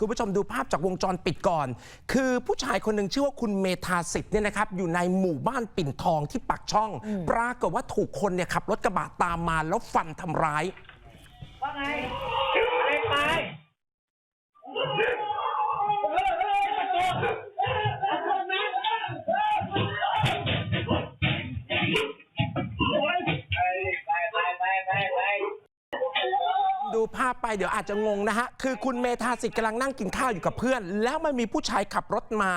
คุณผู้ชมดูภาพจากวงจรปิดก่อน คือผู้ชายคนหนึ่งชื่อว่าคุณเมธาสิทธิ์เนี่ยนะครับอยู่ในหมู่บ้านปิ่นทองที่ปักช่อง ปรากฏว่าถูกคนเนี่ยขับรถกระบะตามมาแล้วฟันทำร้าย ว่าไง ดูภาพไปเดี๋ยวอาจจะงงนะฮะ คือคุณเมธาสิทธิ์กำลังนั่งกินข้าวอยู่กับเพื่อน แล้วมันมีผู้ชายขับรถมา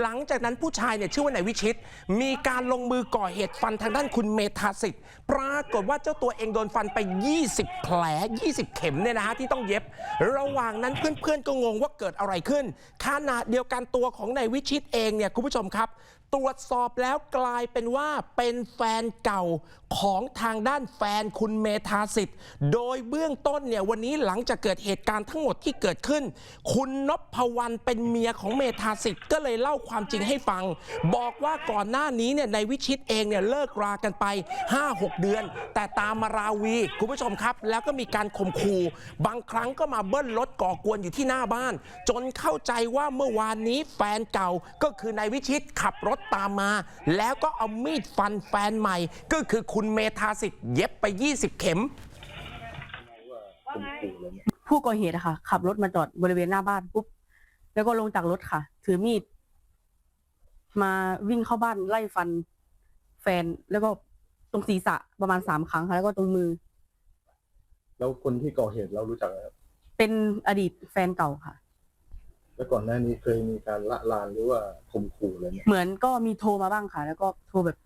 หลังจากนั้นผู้ชายเนี่ยชื่อว่านายวิชิต มีการลงมือก่อเหตุฟันทางด้านคุณเมธาสิทธิ์ปรากฏว่าเจ้าตัวเองโดนฟันไป 20 แผล 20 เข็มเนี่ยนะฮะที่ต้องเย็บ ระหว่างนั้นเพื่อนๆก็งงว่าเกิดอะไรขึ้นขณะเดียวกันตัวของนายวิชิตเองเนี่ยคุณผู้ชมครับตรวจสอบแล้วกลายเป็นว่าเป็นแฟนเก่าของทางด้านแฟนคุณเมธาสิทธิ์ โดยเบื้องต้นเนี่ยวันนี้หลังจากเกิดเหตุการณ์ทั้งหมดที่เกิดขึ้น คุณนพวรรณเป็นเมียของเมธาสิทธิ์ก็เลยเล่าความจริงให้ฟัง บอกว่าก่อนหน้านี้เนี่ยในวิชิตเองเนี่ยเลิกรากันไป 5-6 เดือน แต่ตามมาราวีคุณผู้ชมครับ แล้วก็มีการข่มขู่บางครั้งก็มาเบิ้ลรถก่อกวนอยู่ที่หน้าบ้าน จนเข้าใจว่าเมื่อวานนี้แฟนเก่าก็คือนายวิชิตขับรถตามมา แล้วก็เอามีดฟันแฟนใหม่ ก็คือคุณเมธาสิทธิ์เย็บไป 20 เข็ม ผู้ก่อเหตุอะค่ะ ขับรถมาจอดบริเวณหน้าบ้านปุ๊บแล้วก็ลงจากรถค่ะ ถือมีด มาวิ่งเข้าบ้านไล่ฟัน แฟนแล้วก็ตรงศีรษะประมาณสามครั้งค่ะแล้วก็ตรงมือ แล้วคนที่ก่อเหตุเรารู้จักไหมครับเป็นอดีตแฟนเก่าค่ะ แล้วก่อนหน้านี้เคยมีการละลานหรือว่าข่มขู่อะไรเนี่ยเหมือนก็มีโทรมาบ้างค่ะ แล้วก็โทรแบบ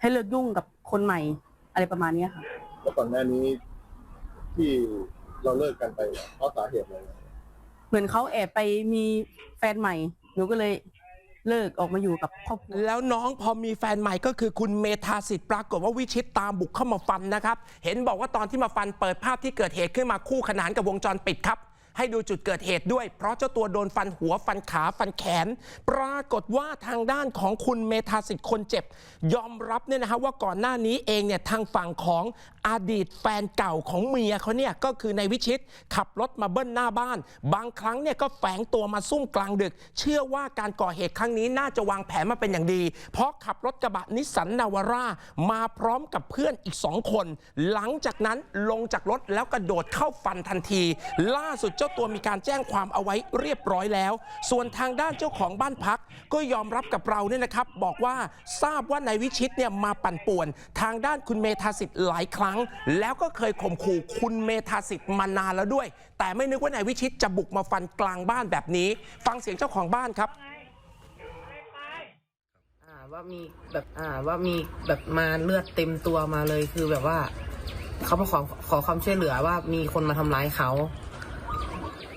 ให้เลิกยุ่งกับคนใหม่อะไรประมาณเนี้ยค่ะ แล้วก่อนหน้านี้ที่เราเลิกกันไปเนี่ยเพราะสาเหตุอะไรเนี่ยเหมือนเขาแอบไปมีแฟนใหม่หนูก็เลยเลิกออกมาอยู่กับครอบครัว แล้วน้องพอมีแฟนใหม่ก็คือคุณเมธาสิทธิ์ปรากฏว่าวิชิตตามบุกเข้ามาฟันนะครับ เห็นบอกว่าตอนที่มาฟันเปิดภาพที่เกิดเหตุขึ้นมาคู่ขนานกับวงจรปิดครับ ให้ดูจุดเกิดเหตุด้วย เพราะเจ้าตัวโดนฟันหัวฟันขาฟันแขน ปรากฏว่าทางด้านของคุณเมธาสิทธิ์คนเจ็บ ยอมรับเนี่ยนะฮะว่าก่อนหน้านี้เองเนี่ยทางฝั่งของอดีตแฟนเก่าของเมียเขาเนี่ยก็คือในายวิชิตขับรถมาเบิ้ลหน้าบ้าน บางครั้งเนี่ยก็แฝงตัวมาซุ่มกลางดึก เชื่อว่าการก่อเหตุครั้งนี้น่าจะวางแผนมาเป็นอย่างดี เพราะขับรถกระบะนิสสันนาวาร่ามาพร้อมกับเพื่อนอีกสองคน หลังจากนั้นลงจากรถแล้วกระโดดเข้าฟันทันที ล่าสุดเจ้าตัวมีการแจ้งความเอาไว้เรียบร้อยแล้ว ส่วนทางด้านเจ้าของบ้านพักก็ยอมรับกับเราเนี่ยนะครับ บอกว่าทราบว่านายวิชิตเนี่ยมาปั่นป่วน ทางด้านคุณเมธาสิทธิ์หลายครั้งแล้วก็เคยข่มขู่คุณเมธาสิทธิ์มานานแล้วด้วย แต่ไม่นึกว่านายวิชิตจะบุกมาฟันกลางบ้านแบบนี้ ฟังเสียงเจ้าของบ้านครับอ่าว่ามีแบบอ่าว่ามีแบบมาเลือดเต็มตัวมาเลยคือแบบว่าเขามาขอขอความช่วยเหลือว่ามีคนมาทำร้ายเขา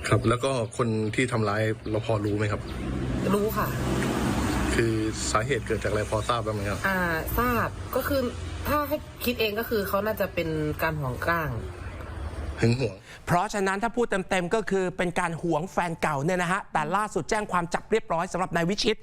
ครับแล้วก็คนที่ทำร้ายเราพอรู้ไหมครับ รู้ค่ะ คือสาเหตุเกิดจากอะไรพอทราบบ้างไหมครับ อ่าทราบก็คือ ถ้าให้คิดเองก็คือเขาน่าจะเป็นการห่วงกล้าง หึงหวง เพราะฉะนั้นถ้าพูดเต็มๆก็คือเป็นการหวงแฟนเก่าเนี่ยนะฮะ แต่ล่าสุดแจ้งความจับเรียบร้อยสำหรับนายวิชิต